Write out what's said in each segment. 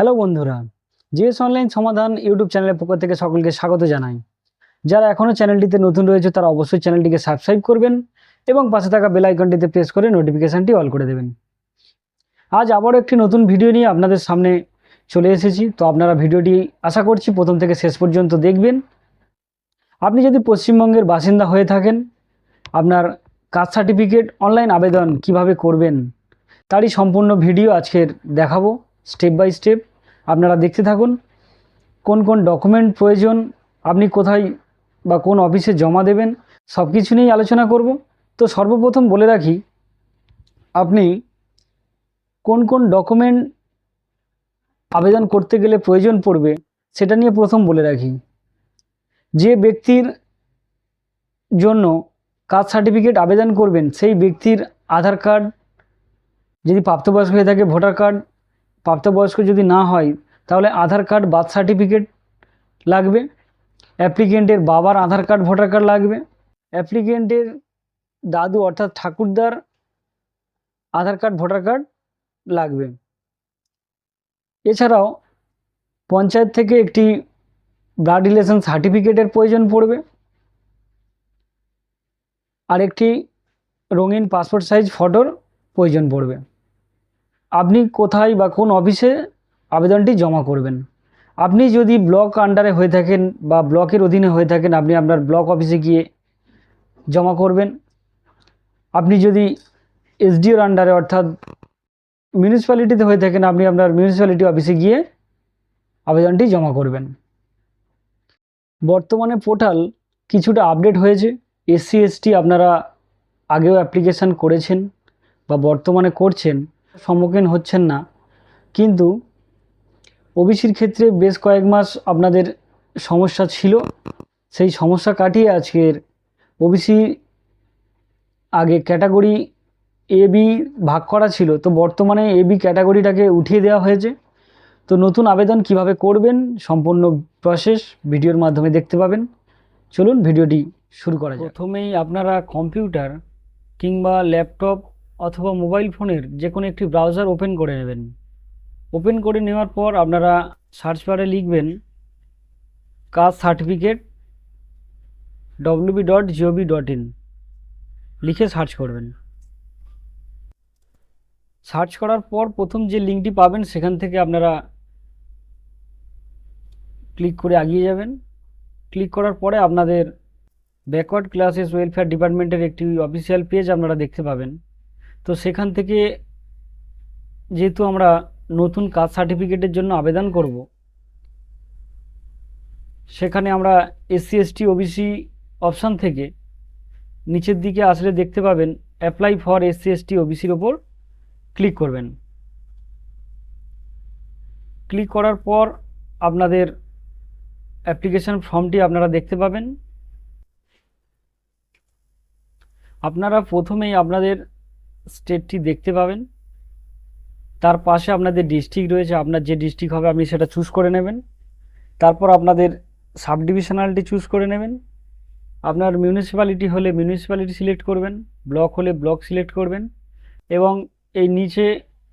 Hello বন্ধুরা, GS online সমাধান YouTube চ্যানেলের পক্ষ থেকে সকলকে স্বাগত জানাই। যারা এখনও চ্যানেলটিতে নতুন রয়েছে, তারা অবশ্যই চ্যানেলটিকে সাবস্ক্রাইব করবেন এবং পাশে থাকা বেল আইকনটিতে প্রেস করে নোটিফিকেশানটি অল করে দেবেন। আজ আবারও একটি নতুন ভিডিও নিয়ে আপনাদের সামনে চলে এসেছি। তো আপনারা ভিডিওটি আশা করছি প্রথম থেকে শেষ পর্যন্ত দেখবেন। আপনি যদি পশ্চিমবঙ্গের বাসিন্দা হয়ে থাকেন, আপনার কাস্ট সার্টিফিকেট, অনলাইন আবেদন কীভাবে করবেন, তারই সম্পূর্ণ ভিডিও আজকের দেখাবো, স্টেপ বাই স্টেপ। আপনারা দেখতে থাকুন কোন কোন ডকুমেন্ট প্রয়োজন, আপনি কোথায় বা কোন অফিসে জমা দেবেন সব কিছু নিয়েই আলোচনা করব। তো সর্বপ্রথম বলে রাখি, আপনি কোন কোন ডকুমেন্ট আবেদন করতে গেলে প্রয়োজন পড়বে, সেটা নিয়ে প্রথম বলে রাখি। যে ব্যক্তির জন্য কাস্ট সার্টিফিকেট আবেদন করবেন, সেই ব্যক্তির আধার কার্ড, যদি প্রাপ্তবয়স্ক হয়ে থাকে, ভোটার কার্ড প্রাপ্তবয়স্ক যদি না হয়, তাহলে আধার কার্ড, বার্থ সার্টিফিকেট লাগবে। অ্যাপ্লিকেন্টের বাবার আধার কার্ড, ভোটার কার্ড লাগবে। অ্যাপ্লিকেন্টের দাদু অর্থাৎ ঠাকুরদার আধার কার্ড, ভোটার কার্ড লাগবে। এছাড়াও পঞ্চায়েত থেকে একটি ব্লাড রিলেশন সার্টিফিকেটের প্রয়োজন পড়বে। আর একটি রঙিন পাসপোর্ট সাইজ ফটোর প্রয়োজন পড়বে। আপনি কোথায় বা কোন অফিসে আবেদনটি জমা করবেন। আপনি যদি ব্লক আন্ডারে হয়ে থাকেন বা ব্লকের অধীনে হয়ে থাকেন, আপনি আপনার ব্লক অফিসে গিয়ে জমা করবেন। আপনি যদি এসডিওর আন্ডারে অর্থাৎ মিউনিসিপ্যালিটিতে হয়ে থাকেন, আপনি আপনার মিউনিসিপ্যালিটি অফিসে গিয়ে আবেদনটি জমা করবেন। বর্তমানে পোর্টাল কিছুটা আপডেট হয়েছে। এসসি এসটি আপনারা আগেও অ্যাপ্লিকেশান করেছেন বা বর্তমানে করছেন। সম্মুখীন হচ্ছেন না। কিন্তু ওবিসির ক্ষেত্রে বেশ কয়েক মাস আপনাদের সমস্যা ছিল। সেই সমস্যা কাটিয়ে আজকের ওবিসি আগে ক্যাটাগরি এ, বি ভাগ করা ছিল। তো বর্তমানে এ, বি ক্যাটাগরিটাকে উঠিয়ে দেওয়া হয়েছে। তো নতুন আবেদন কীভাবে করবেন সম্পূর্ণ প্রসেস ভিডিওর মাধ্যমে দেখতে পাবেন। চলুন ভিডিওটি শুরু করা যাক। প্রথমেই আপনারা কম্পিউটার কিংবা ল্যাপটপ অথবা মোবাইল ফোনের যে কোনো একটি ব্রাউজার ওপেন করে নেবেন। ওপেন করে নেওয়ার পর আপনারা সার্চ বারে লিখবেন caste certificate WB dot GOB dot in লিখে সার্চ করবেন। সার্চ করার পর প্রথম যে লিঙ্কটি পাবেন সেখান থেকে আপনারা ক্লিক করে এগিয়ে যাবেন। ক্লিক করার পরে আপনাদের ব্যাকওয়ার্ড ক্লাসেস ওয়েলফেয়ার ডিপার্টমেন্টের একটি অফিসিয়াল পেজ আপনারা দেখতে পাবেন। তো সেখান থেকে যেহেতু আমরা নতুন কাস্ট সার্টিফিকেটের জন্য আবেদন করব, সেখানে আমরা এসসি এসটি ওবিসি অপশান থেকে নিচের দিকে আসলে দেখতে পাবেন অ্যাপ্লাই ফর এসসি এসটি ওবিসির ওপর ক্লিক করবেন। ক্লিক করার পর আপনাদের অ্যাপ্লিকেশান ফর্মটি আপনারা দেখতে পাবেন। আপনারা প্রথমেই আপনাদের স্টেটটি দেখতে পাবেন। তার পাশে আপনাদের ডিস্ট্রিক্ট রয়েছে, আপনার যে ডিস্ট্রিক্ট হবে আপনি সেটা চুজ করে নেবেন। তারপর আপনাদের সাব ডিভিশনালটি চুজ করে নেবেন। আপনার মিউনিসিপ্যালিটি হলে মিউনিসিপ্যালিটি সিলেক্ট করবেন, ব্লক হলে ব্লক সিলেক্ট করবেন এবং এই নিচে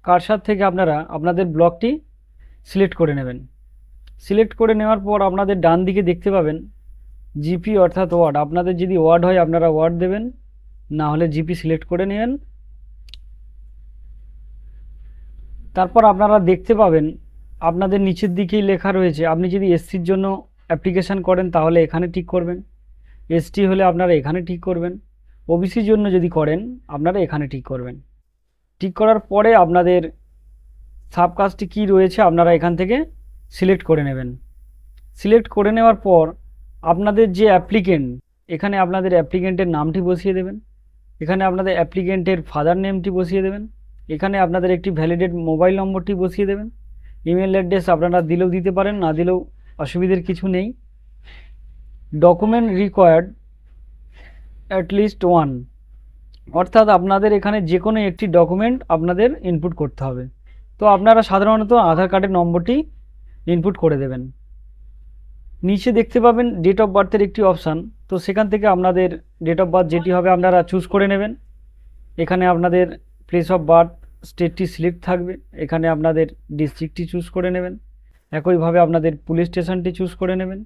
কারসার থেকে আপনারা আপনাদের ব্লকটি সিলেক্ট করে নেবেন। সিলেক্ট করে নেওয়ার পর আপনাদের ডান দিকে দেখতে পাবেন জিপি অর্থাৎ ওয়ার্ড। আপনাদের যদি ওয়ার্ড হয় আপনারা ওয়ার্ড দেবেন, না হলে জিপি সিলেক্ট করে নেবেন। তারপর আপনারা দেখতে পাবেন, আপনাদের নিচের দিকেই লেখা রয়েছে, আপনি যদি এসসির জন্য অ্যাপ্লিকেশান করেন তাহলে এখানে ঠিক করবেন। এসটি হলে আপনারা এখানে ঠিক করবেন। ওবিসির জন্য যদি করেন, আপনারা এখানে ঠিক করবেন। ঠিক করার পরে আপনাদের সাবকাস্টটি কী রয়েছে আপনারা এখান থেকে সিলেক্ট করে নেবেন। সিলেক্ট করে নেওয়ার পর আপনাদের যে অ্যাপ্লিকেন্ট এখানে আপনাদের অ্যাপ্লিকেন্টের নামটি বসিয়ে দেবেন। এখানে আপনাদের অ্যাপ্লিকেন্টের ফাদার নেমটি বসিয়ে দেবেন। এখানে আপনাদের একটি ভ্যালিডেট মোবাইল নম্বরটি বসিয়ে দেবেন। ইমেল অ্যাড্রেস আপনারা দিলেও দিতে পারেন, না দিলেও অসুবিধার কিছু নেই। Document required at least one অর্থাৎ আপনাদের এখানে যে কোনো একটি ডকুমেন্ট আপনাদের ইনপুট করতে হবে। তো আপনারা সাধারণত আধার কার্ডের নম্বরটি ইনপুট করে দেবেন। নিচে দেখতে পাবেন ডেট অফ বার্থের একটি অপশান তো সেখান থেকে আপনাদের ডেট অফ বার্থ যেটি হবে আপনারা চুজ করে নেবেন। এখানে আপনাদের প্লেস অফ বার্থ স্টেটটি সিলেক্ট থাকবে। এখানে আপনাদের ডিস্ট্রিক্টটি চুজ করে নেবেন। একইভাবে আপনাদের পুলিশ স্টেশনটি চুজ করে নেবেন।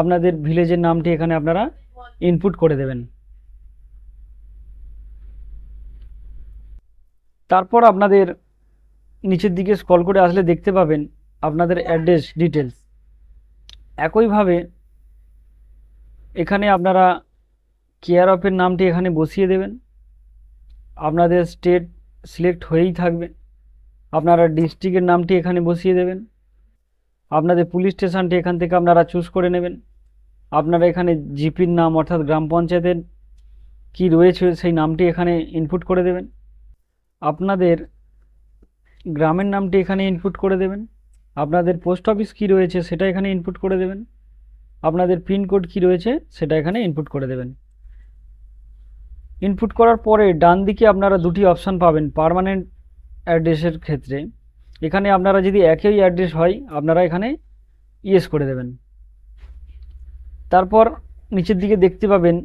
আপনাদের ভিলেজের নামটি এখানে আপনারা ইনপুট করে দেবেন। তারপর আপনাদের নিচের দিকে স্ক্রল করে আসলে দেখতে পাবেন আপনাদের অ্যাড্রেস ডিটেলস একইভাবে এখানে আপনারা কেয়ার অফের নামটি এখানে বসিয়ে দেবেন। আপনাদের স্টেট সিলেক্ট হয়েই থাকবে। আপনারা ডিস্ট্রিক্টের নামটি এখানে বসিয়ে দেবেন। আপনাদের পুলিশ স্টেশনটি এখান থেকে আপনারা চুজ করে নেবেন। আপনারা এখানে জিপির নাম অর্থাৎ গ্রাম পঞ্চায়েতের কি রয়েছে সেই নামটি এখানে ইনপুট করে দেবেন। আপনাদের গ্রামের নামটি এখানে ইনপুট করে দেবেন। আপনাদের পোস্ট অফিস কী রয়েছে সেটা এখানে ইনপুট করে দেবেন। আপনাদের পিনকোড কী রয়েছে সেটা এখানে ইনপুট করে দেবেন। ইনপুট করার পরে ডান দিকে আপনারা দুটি অপশান পাবেন পার্মানেন্ট অ্যাড্রেসের ক্ষেত্রে। এখানে আপনারা যদি একই অ্যাড্রেস হয়, আপনারা এখানে ইয়েস করে দেবেন। তারপর নিচের দিকে দেখতে পাবেন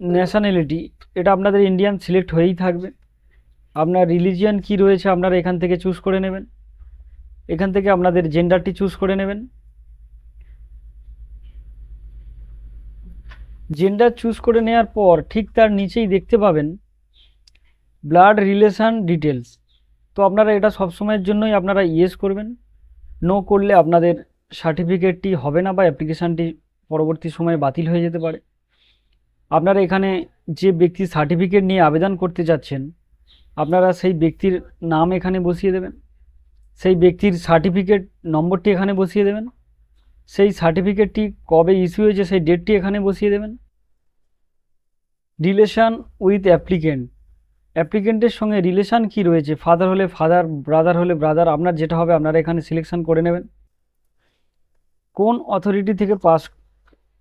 ন্যাশনালিটি এটা আপনাদের ইন্ডিয়ান সিলেক্ট হয়েই থাকবে। আপনার রিলিজিয়ান কি রয়েছে, আপনারা এখান থেকে চুজ করে নেবেন। এখান থেকে আপনাদের জেন্ডারটি চুজ করে নেবেন। জেন্ডার চুজ করে নেওয়ার পর ঠিক তার নিচেই দেখতে পাবেন ব্লাড রিলেশান ডিটেলস তো আপনারা এটা সবসময়ের জন্যই আপনারা ইয়েস করবেন। নো করলে আপনাদের সার্টিফিকেটটি হবে না বা অ্যাপ্লিকেশানটি পরবর্তী সময়ে বাতিল হয়ে যেতে পারে। আপনারা এখানে যে ব্যক্তি সার্টিফিকেট নিয়ে আবেদন করতে যাচ্ছেন, আপনারা সেই ব্যক্তির নাম এখানে বসিয়ে দেবেন। সেই ব্যক্তির সার্টিফিকেট নম্বরটি এখানে বসিয়ে দেবেন। সেই সার্টিফিকেটটি কবে ইস্যু হয়েছে সেই ডেটটি এখানে বসিয়ে দেবেন। রিলেশান উইথ অ্যাপ্লিকেন্ট অ্যাপ্লিকেন্টের সঙ্গে রিলেশান কি রয়েছে? ফাদার হলে ফাদার ব্রাদার হলে ব্রাদার আপনার যেটা হবে আপনারা এখানে সিলেকশন করে নেবেন। কোন অথরিটি থেকে পাস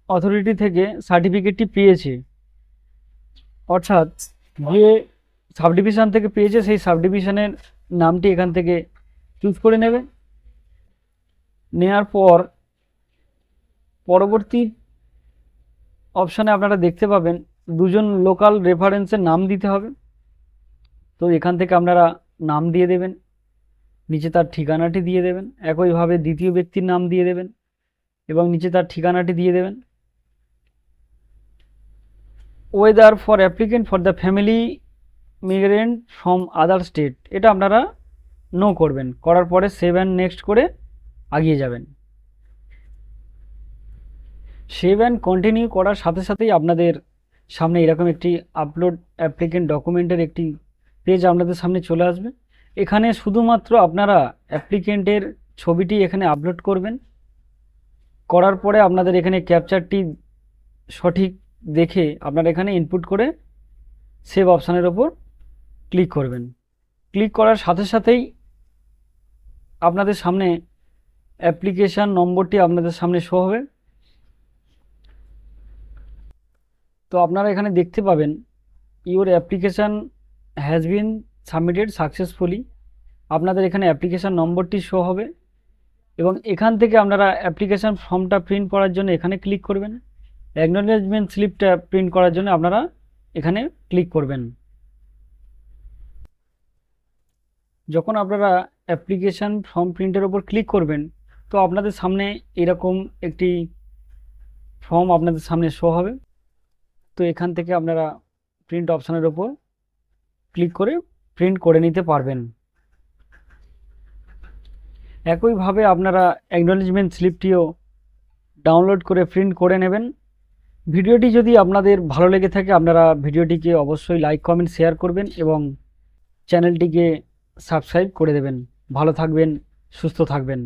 অথরিটি থেকে সার্টিফিকেটটি পেয়েছে? অর্থাৎ যে সাবডিভিশন থেকে পেয়েছে সেই সাবডিভিশনের নামটি এখান থেকে চুজ করে নেবে। নেওয়ার পর পরবর্তী অপশানে আপনারা দেখতে পাবেন দুজন লোকাল রেফারেন্সের নাম দিতে হবে। তো এখান থেকে আপনারা নাম দিয়ে দেবেন, নিচে তার ঠিকানাটি দিয়ে দেবেন, একইভাবে দ্বিতীয় ব্যক্তির নাম দিয়ে দেবেন এবং নিচে তার ঠিকানাটি দিয়ে দেবেন। Whether for applicant for the family migrant from other state এটা আপনারা নো করবেন, করার পরে সেভ অ্যান্ড নেক্সট করে আগিয়ে যাবেন। সেভ অ্যান্ড কন্টিনিউ করার সাথে সাথেই আপনাদের সামনে এরকম একটি আপলোড অ্যাপ্লিকেন্ট ডকুমেন্টের একটি পেজ আপনাদের সামনে চলে আসবে। এখানে শুধুমাত্র আপনারা অ্যাপ্লিকেন্টের ছবিটি এখানে আপলোড করবেন। করার পরে আপনাদের এখানে ক্যাপচারটি সঠিক দেখে আপনারা এখানে ইনপুট করে সেভ অপশানের ওপর ক্লিক করবেন। ক্লিক করার সাথে সাথেই আপনাদের সামনে অ্যাপ্লিকেশান নম্বরটি আপনাদের সামনে শো হবে। তো আপনারা এখানে দেখতে পাবেন your application has been submitted successfully আপনাদের এখানে অ্যাপ্লিকেশান নম্বরটি শো হবে এবং এখান থেকে আপনারা অ্যাপ্লিকেশান ফর্মটা প্রিন্ট করার জন্য এখানে ক্লিক করবেন। অ্যাকনোলেজমেন্ট স্লিপটা প্রিন্ট করার জন্য আপনারা এখানে ক্লিক করবেন। যখন আপনারা অ্যাপ্লিকেশান ফর্ম প্রিন্টের ওপর ক্লিক করবেন, তো আপনাদের সামনে এরকম একটি ফর্ম আপনাদের সামনে শো হবে। তো এখান থেকে আপনারা প্রিন্ট অপশানের ওপর ক্লিক করে প্রিন্ট করে নিতে পারবেন। একইভাবে আপনারা অ্যাকনোলেজমেন্ট স্লিপটিও ডাউনলোড করে প্রিন্ট করে নেবেন। ভিডিওটি যদি আপনাদের ভালো লেগে থাকে, আপনারা ভিডিওটিকে অবশ্যই লাইক কমেন্ট শেয়ার করবেন এবং চ্যানেলটিকে সাবস্ক্রাইব করে দেবেন। ভালো থাকবেন, সুস্থ থাকবেন।